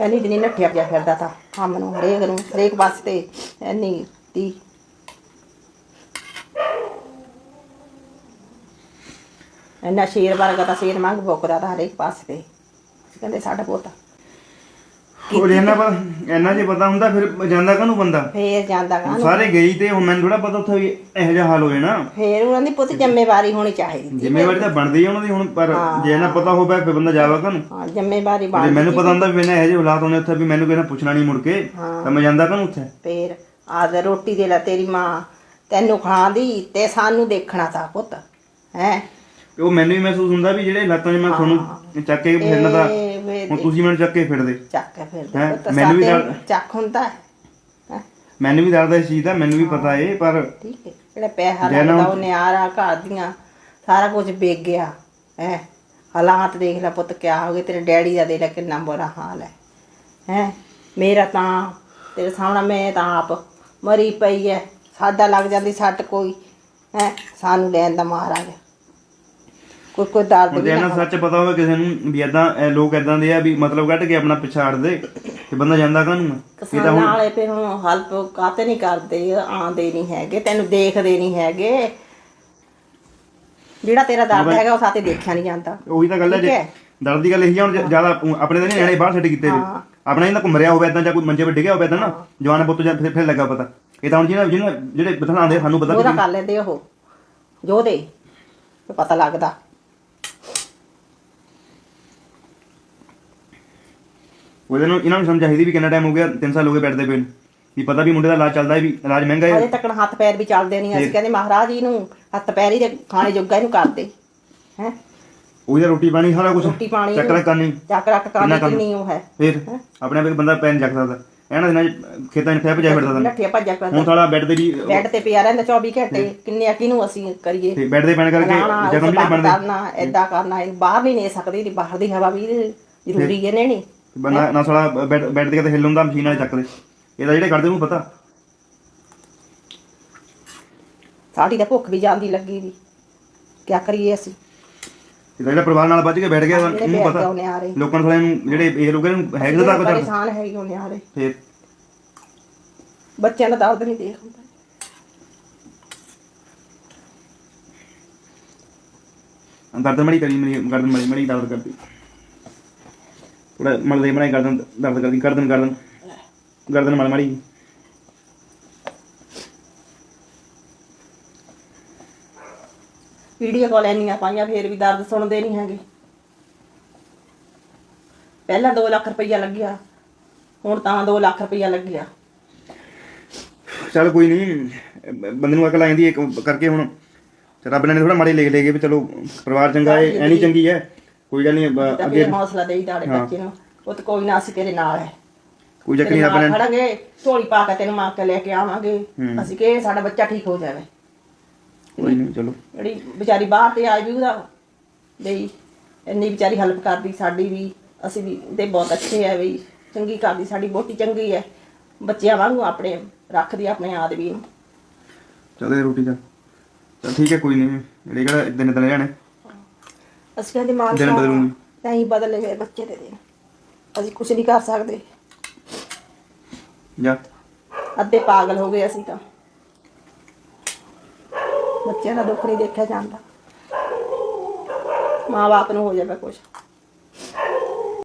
ਐਨੀ ਜਿੰਨੀ ਨੱਠਿਆ ਪਿਆ ਫਿਰਦਾ ਤਾਂ, ਕੰਮ ਨੂੰ, ਹਰੇਕ ਨੂੰ, ਹਰੇਕ ਵਾਸਤੇ ਤੇ ਐਨੀ ਤੀ। ਐਨਾ ਸ਼ੇਰ ਵਰਗਾ ਤਾਂ ਸ਼ੇਰ ਮੰਗ ਬੋਕਦਾ ਤਾਂ ਹਰੇਕ ਪਾਸੇ ਤੇ। ਕਹਿੰਦੇ ਸਾਡਾ ਪੁੱਤ ਉਹ ਇਹਨਾਂ ਪਤਾ ਇਹਨਾਂ ਜੇ ਪਤਾ ਹੁੰਦਾ ਫਿਰ ਜਾਂਦਾ ਕਾਹਨੂੰ ਬੰਦਾ? ਫੇਰ ਜਾਂਦਾ ਗਾ ਸਾਰੇ ਗਈ ਤੇ ਹੁਣ ਮੈਨੂੰ ਥੋੜਾ ਪਤਾ ਉੱਥੇ ਵੀ ਇਹੋ ਜਿਹਾ ਹਾਲ ਹੋਏ ਨਾ। ਫੇਰ ਉਹਨਾਂ ਦੀ ਪੁੱਤ ਜ਼ਿੰਮੇਵਾਰੀ ਹੋਣੀ ਚਾਹੀਦੀ ਜ਼ਿੰਮੇਵਾਰੀ ਤਾਂ ਬਣਦੀ ਆ ਉਹਨਾਂ ਦੀ ਹੁਣ ਪਰ ਜੇ ਇਹਨਾਂ ਪਤਾ ਹੋਵੇ ਫਿਰ ਬੰਦਾ ਜਾਵਾ ਕਾਹਨੂੰ? ਹਾਂ ਜ਼ਿੰਮੇਵਾਰੀ ਜੇ ਬਣ ਮੈਨੂੰ ਪਤਾ ਹੁੰਦਾ ਵੀ ਇਹਨਾਂ ਇਹੋ ਜਿਹੇ ਹਾਲਾਤ ਹੋਣੇ ਉੱਥੇ ਵੀ ਮੈਨੂੰ ਕਿਸੇ ਨੇ ਪੁੱਛਣਾ ਨਹੀਂ ਮੁੜ ਕੇ ਤਾਂ ਮੈਂ ਜਾਂਦਾ ਕਾਹਨੂੰ ਉੱਥੇ? ਫੇਰ ਆਦ ਰੋਟੀ ਦੇ ਲੈ ਤੇਰੀ ਮਾਂ ਤੈਨੂੰ ਖਾਂਦੀ ਤੇ ਸਾਨੂੰ ਦੇਖਣਾ ਤਾਂ ਪੁੱਤ ਹੈ? ਉਹ ਮੈਨੂੰ ਵੀ ਮਹਿਸੂਸ ਹੁੰਦਾ ਵੀ ਜਿਹੜੇ ਹਾਲਾਤਾਂ 'ਚ ਮੈਂ ਤੁਹਾਨੂੰ ਚੱਕ ਕੇ ਫਿਰਨਾ ਤਾਂ ਹੁਣ ਤੁਸੀਂ ਮੈਨੂੰ ਚੱਕ ਕੇ ਫਿਰਦੇ। ਚੱਕ ਕੇ ਫਿਰ ਹੈਂ, ਪੁੱਤ ਮੈਨੂੰ ਵੀ ਚੱਕ ਹੁੰਦਾ ਮੈਨੂੰ ਵੀ ਦਰਦ ਇਸ ਚੀਜ਼ ਦਾ ਮੈਨੂੰ ਵੀ ਪਤਾ ਏ ਪਰ ਠੀਕ ਹੈ। ਜਿਹੜਾ ਪੈਸਾ ਜੇ ਨਾ- ਲੱਗਦਾ ਉਹ ਨਿਆਰਾ ਘਰ ਦੀਆਂ ਸਾਰਾ ਕੁਝ ਵੇਚ ਗਿਆ। ਹੈ? ਹਾਲਾਤ ਦੇਖ ਲੈ ਪੁੱਤ ਕਿਆ ਹੋ ਗਏ ਤੇਰੇ ਡੈਡੀ ਦਾ ਦੇਖ ਲੈ ਕਿੰਨਾ ਬੁਰਾ ਹਾਲ ਹੈ। ਹੈ? ਮੇਰਾ ਤਾਂ ਤੇਰੇ ਸਾਹਮਣੇ ਮੈਂ ਤਾਂ ਆਪ ਮਰੀ ਪਈ ਹੈ। ਸਾਡਾ ਲੱਗ ਜਾਂਦੀ ਸੱਟ ਕੋਈ। ਹੈ? ਸਾਨੂੰ ਲੈਣ ਦਾ ਗਿਆ ਕੋਈ ਕੋਈ ਦਰਦ ਵੀ ਜੇ ਨਾ ਇਹਨਾਂ ਸੱਚ ਪਤਾ ਹੋਵੇ ਕਿਸੇ ਨੂੰ ਵੀ ਇਦਾਂ ਲੋਕ ਇਦਾਂ ਦੇ ਆ ਵੀ ਮਤਲਬ ਕੱਢ ਕੇ ਆਪਣਾ ਪਿਛਾੜ ਦੇ ਤੇ ਬੰਦਾ ਜਾਂਦਾ ਕਾਹਨੂੰ ਆ? ਇਹ ਤਾਂ ਕਿਸਾਨਾਂ ਹੁਣ ਵਾਲੇ ਫਿਰ ਹੁਣ ਹੈਲਪ ਕਾਤੇ ਨਹੀਂ ਕਰਦੇ ਆਂਦੇ ਨਹੀਂ ਹੈਗੇ ਤੈਨੂੰ ਦੇਖਦੇ ਨਹੀਂ ਹੈਗੇ। ਜਿਹੜਾ ਤੇਰਾ ਦਰਦ ਹੈਗਾ ਉਹ ਸਾਤੇ ਦੇਖਿਆ ਨਹੀਂ ਜਾਂਦਾ। ਉਹੀ ਤਾਂ ਗੱਲ ਹੈ ਠੀਕ ਜੇ ਹੈ। ਦਰਦ ਦੀ ਗੱਲ ਇਹੀ ਆ ਹੁਣ ਜ਼ਿਆਦਾ ਆਪਣੇ ਤਾਂ ਨਹੀਂ ਨਿਆਣੇ ਬਾਹਰ ਛੱਡ ਕੀਤੇ ਵੀ ਆਪਣਾ ਇਹਨਾਂ ਘੁੰਮ ਰਿਹਾ ਹੋਵੇ ਇਦਾਂ ਜਾਂ ਕੋਈ ਮੰਜੇ 'ਤੇ ਡਿੱਗਿਆ ਹੋਵੇ ਇਦਾਂ ਨਾ ਜਵਾਨ ਪੁੱਤ ਜਾਂ ਫਿਰ ਫਿਰ ਲੱਗਾ ਪਤਾ। ਇਹ ਤਾਂ ਹੁਣ ਜਿਹਨਾਂ ਜਿਹਨਾਂ ਜਿਹੜੇ ਸਾਨੂੰ ਪਤਾ ਉਹਦਾ ਵੀ ਕਰ ਲੈਂਦੇ ਉਹ। ਤੇ ਪਤਾ ਲੱਗਦਾ। ਉਹਦੇ ਨੂੰ ਇਹਨਾਂ ਨੂੰ ਸਮਝ ਚਾਹੀਦੀ ਵੀ ਕਿੰਨਾ ਟਾਈਮ ਹੋ ਗਿਆ 3 ਸਾਲ ਹੋ ਗਏ ਬੈਠਦੇ ਪਏ ਨੂੰ। ਵੀ ਪਤਾ ਵੀ ਮੁੰਡੇ ਦਾ ਇਲਾਜ ਚੱਲਦਾ ਹੈ ਵੀ ਇਲਾਜ ਮਹਿੰਗਾ ਹੈ ਅਜੇ ਤੱਕ ਹੱਥ ਪੈਰ ਵੀ ਚੱਲਦੇ ਨਹੀਂ ਅਸੀਂ ਕਹਿੰਦੇ ਮਹਾਰਾਜ ਜੀ ਨੂੰ ਹੱਥ ਪੈਰ ਹੀ ਦੇ ਖਾਣੇ ਜੋਗਾ ਇਹਨੂੰ ਕਰਦੇ ਹੈ। ਉਹਦੀ ਰੋਟੀ ਪਾਣੀ ਸਾਰਾ ਕੁਝ ਰੋਟੀ ਪਾਣੀ ਚੱਕਰ ਕਰਨੀ। ਚੱਕ ਰੱਖ ਕਿੰਨਾ? ਕਿੰਨੀ ਉਹ ਹੈ ਫਿਰ ਆਪਣੇ ਆਪ ਇੱਕ ਬੰਦਾ ਪੈਨ ਜੱਕ ਸਕਦਾ। ਇਹਨਾਂ ਦਿਨਾਂ ਖੇਤਾਂ 'ਚ ਫੈਪ ਜਾਇਆ ਫਿਰਦਾ ਤਾਂ ਨੱਠਿਆ ਭੱਜਿਆ ਹੁਣ ਕਰਦਾ ਸਾਲਾ ਬੈੱਡ ਤੇ ਵੀ ਬੈੱਡ ਤੇ ਪਿਆ ਰਹਿੰਦਾ 24 ਘੰਟੇ ਕਿੰਨੇ ਆ ਕਿਹਨੂੰ ਅਸੀਂ ਕਰੀਏ? ਤੇ ਬੈੱਡ ਦੇ ਪੈਣ ਕਰਕੇ ਜ਼ਖਮ ਜਿਹੜੇ ਬਣਦੇ। ਕਰਨਾ ਏਦਾਂ ਕਰਨਾ ਇਹ ਬਾਹਰ ਨਹੀਂ ਨੇ ਸਕਦੀ ਬਾਹਰ ਦੀ ਹਵਾ ਵੀ ਜ਼ਰੂਰੀ ਹੈ ਨਹੀਂ ਬੰਦਾ ਨਾ ਸਾਲਾ ਬੈੱਡ ਬੈੱਡ ਤੇ ਕਿਤੇ ਹਿੱਲ ਹੁੰਦਾ ਮਸ਼ੀਨ ਵਾਲੇ ਚੱਕਦੇ ਇਹਦਾ ਜਿਹੜੇ ਕਰਦੇ ਉਹਨੂੰ ਪਤਾ। ਸਾਡੀ ਤਾਂ ਭੁੱਖ ਵੀ ਜਾਂਦੀ ਲੱਗੀ ਵੀ ਕੀ ਕਰੀਏ ਅਸੀਂ? ਇਹਦਾ ਜਿਹੜਾ ਪਰਿਵਾਰ ਨਾਲ ਵੱਜ ਕੇ ਬੈਠ ਗਿਆ ਜਿਹੜੇ ਉਹਨੂੰ ਬੈਠ ਪਤਾ। ਆਉਨੇ ਆ ਰਹੇ ਲੋਕਾਂ ਨੂੰ ਸਾਲਿਆਂ ਨੂੰ ਜਿਹੜੇ ਇਹ ਲੋਕਾਂ ਨੂੰ ਹੈਗੇ ਤਾਂ ਕੁਝ ਪਰੇਸ਼ਾਨ ਹੈਗੇ ਉਹਨੇ ਆ ਰਹੇ ਫਿਰ। ਬੱਚਿਆਂ ਦਾ ਦਰਦ ਨਹੀਂ ਦੇਖ ਹੁੰਦਾ। ਗਰਦਨ ਮੜੀ ਕਰੀ ਮੇਰੀ ਗਰਦਨ ਮੜੀ ਮੜੀ ਦਰਦ ਕਰਦੀ। ਥੋੜਾ ਮਲ ਦੇ ਬਣਾਈ ਗਰਦਨ ਦਰਦ ਕਰਦੀ ਗਰਦਨ ਗਰਦਨ ਗਰਦਨ ਮਲ ਮੜੀ। ਵੀਡੀਓ ਕਾਲ ਇੰਨੀਆਂ ਪਾਈਆਂ ਫੇਰ ਵੀ ਦਰਦ ਸੁਣਦੇ ਨਹੀਂ ਹੈਗੇ। ਪਹਿਲਾਂ 2 ਲੱਖ ਰੁਪਈਆ ਲੱਗਿਆ ਹੁਣ ਤਾਂ 2 ਲੱਖ ਰੁਪਈਆ ਲੱਗਿਆ। ਚੱਲ ਕੋਈ ਨਹੀਂ ਬੰਦੇ ਨੂੰ ਅਕਲ ਆਂਦੀ ਇੱਕ ਕਰਕੇ ਹੁਣ। ਰੱਬ ਨੇ ਥੋੜਾ ਮਾੜੇ ਲਿਖ ਲੇਗੇ ਵੀ ਚਲੋ ਪਰਿਵਾਰ ਚੰਗਾ ਹੈ ਐਨੀ ਚੰਗੀ ਹੈ। ਕੋਈ ਗੱਲ ਨਹੀਂ ਤਾਂ ਅੱਗੇ ਫੇਰ ਹੌਸਲਾ ਦੇਈ ਦਾੜੇ ਬੱਚੇ ਨੂੰ। ਉਹ ਤਾਂ ਕੋਈ ਨਾ ਅਸੀਂ ਤੇਰੇ ਨਾਲ ਹੈ ਕੋਈ ਚੱਕਰ ਤੇਰੇ ਨਹੀਂ ਰੱਬ ਨਾਲ ਨੇ ਖੜਾਂਗੇ ਝੋਲੀ ਪਾ ਕੇ ਤੈਨੂੰ ਮਾਰ ਕੇ ਲੈ ਕੇ ਆਵਾਂਗੇ। ਅਸੀਂ ਕਿ ਸਾਡਾ ਬੱਚਾ ਠੀਕ ਹੋ ਜਾਵੇ। ਕੋਈ ਨਹੀਂ ਚਲੋ। ਜਿਹੜੀ ਵਿਚਾਰੀ ਬਾਹਰ ਤੇ ਆਈ ਵੀ ਉਹਦਾ ਬਈ ਇੰਨੀ ਵਿਚਾਰੀ ਹੈਲਪ ਕਰਦੀ ਸਾਡੀ ਵੀ। ਅਸੀਂ ਵੀ ਤੇ ਬਹੁਤ ਅੱਛੇ ਆ ਬਈ ਚੰਗੀ ਕਰਦੀ ਸਾਡੀ ਬੋਟੀ ਚੰਗੀ ਹੈ ਬੱਚਿਆਂ ਵਾਂਗੂ ਆਪਣੇ ਰੱਖਦੀ ਆਪਣੇ ਆਦਮੀ ਨੂੰ। ਚੱਲ ਰੋਟੀ ਚੱਲ ਚੱਲ ਠੀਕ ਹੈ ਕੋਈ ਨਹੀਂ ਜਿਹੜੇ ਕਿਹੜਾ ਦਿਨ ਦਿਨ ਜਾਣੇ। ਅਸੀਂ ਕਹਿੰਦੇ ਮਾਂ ਦਿਨ ਬਦਲੂੰਗੀ। ਨਹੀਂ ਬਦਲੇ ਮੇਰੇ ਬੱਚੇ ਦੇ ਦਿਨ। ਅਸੀਂ ਕੁਝ ਨਹੀਂ ਕਰ ਸਕਦੇ। ਜਾ। ਅੱਧੇ ਪਾਗਲ ਹੋ ਗਏ ਅਸੀਂ ਤਾਂ। ਬੱਚਿਆਂ ਦਾ ਦੁੱਖ ਨਹੀਂ ਦੇਖਿਆ ਜਾਂਦਾ। ਮਾਂ ਬਾਪ ਨੂੰ ਹੋ ਜਾਵੇ ਕੁਝ